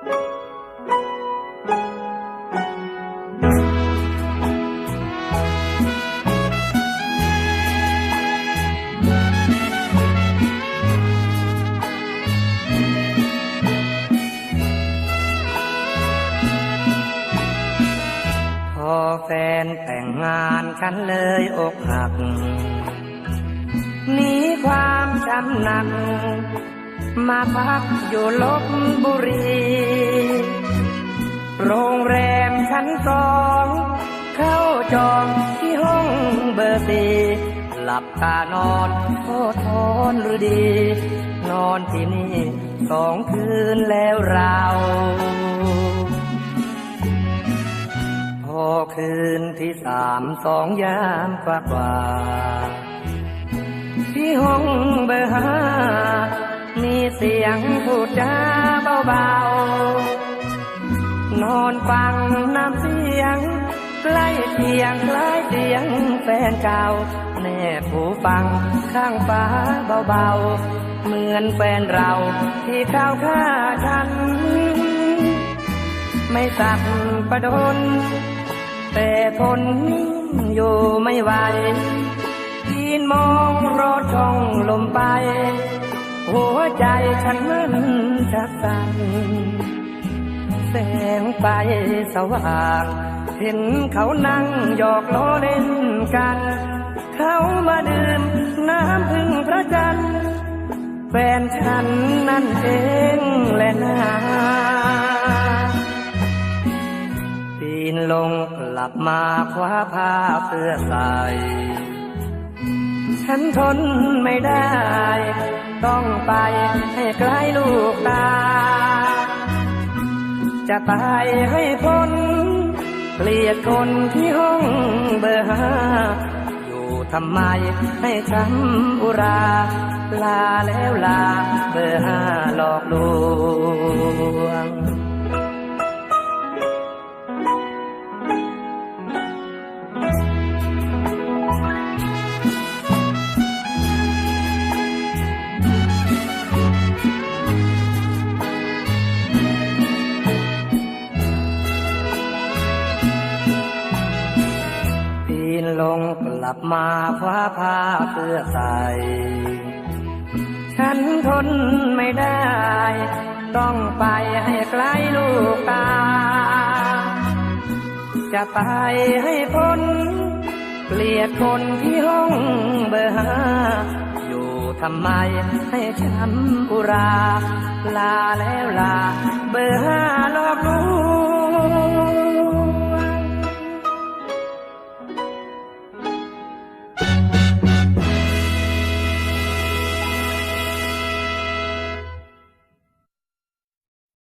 พอแฟนแต่งงานฉันเลยอกหักหนีความจำหนัก มาพักอยู่ลบบุรี นสองเข้าจองที่ห้องเบอร์สี่หลับตานอนโทษทนหรือดี นอนที่นี่สองคืนแล้วเราพอคืนที่สามสองยามกว่ากว่าที่ห้องเบอร์ห้ามีเสียงพูดจาเบาๆ นอนฟังน้ำเสียงใกล้เคียงคล้ายเสียงแฟนเก่า แน่ผู้ฟังข้างฟ้าเบาๆ เหมือนแฟนเราที่เข้าฆ่าฉัน ไม่สักประดน แต่ทนอยู่ไม่ไหวยืนมองรถช่องลมไป หัวใจฉันมันชักสั่น แสงไฟสว่าง เห็นเขานั่งหยอกล้อเล่นกัน เขามาดื่มน้ำพึ่งพระจันทร์แฟนฉันนั่นเองแหละนาปีนลงกลับมาคว้าผ้าเพื่อใส่ฉันทนไม่ได้ ต้องไปให้ไกลลูก จะตายให้พ้นเกลียดคนที่ห้องเบอร์ห้าอยู่ทำไมให้ช้ำอุรา ลาแล้วลาเบอร์ห้าหลอกลวง ลงกลับมาคว้าผ้าเพื่อใส่ ฉันทนไม่ได้ ต้องไปให้ไกลลูกตา จะไปให้พ้นเกลียดคนที่ห้องเบอร์ห้าอยู่ทำไมให้ช้ำอุรา ลาแล้วลา เบอร์ห้าหลอ